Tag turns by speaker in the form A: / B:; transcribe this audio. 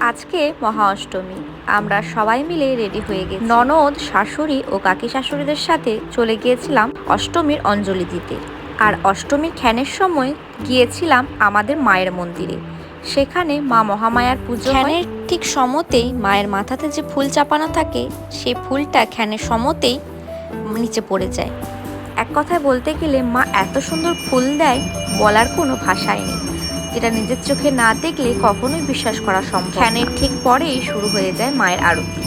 A: আজকে মহা অষ্টমী আমরা সবাই মিলে রেডি হয়ে গেছি। ননদ শাশুড়ি ও কাকি শাশুড়িদের সাথে চলে গিয়েছিলাম অষ্টমীর অঞ্জলি দিতে। আর অষ্টমীর খ্যানের সময় গিয়েছিলাম আমাদের মায়ের মন্দিরে। সেখানে মা মহামায়ার পুজো খ্যানের ঠিক সমতেই মায়ের মাথাতে যে ফুল চাপানো থাকে সেই ফুলটা খ্যানের সমতেই নিচে পড়ে যায়। এক কথায় বলতে গেলে মা এত সুন্দর ফুল দেয় বলার কোনো ভাষাই নেই। যেটা নিজের চোখে না দেখলে কখনোই বিশ্বাস করা সম্ভব ফ্যানের ঠিক পরেই শুরু হয়ে যায় মায়ের আরতি।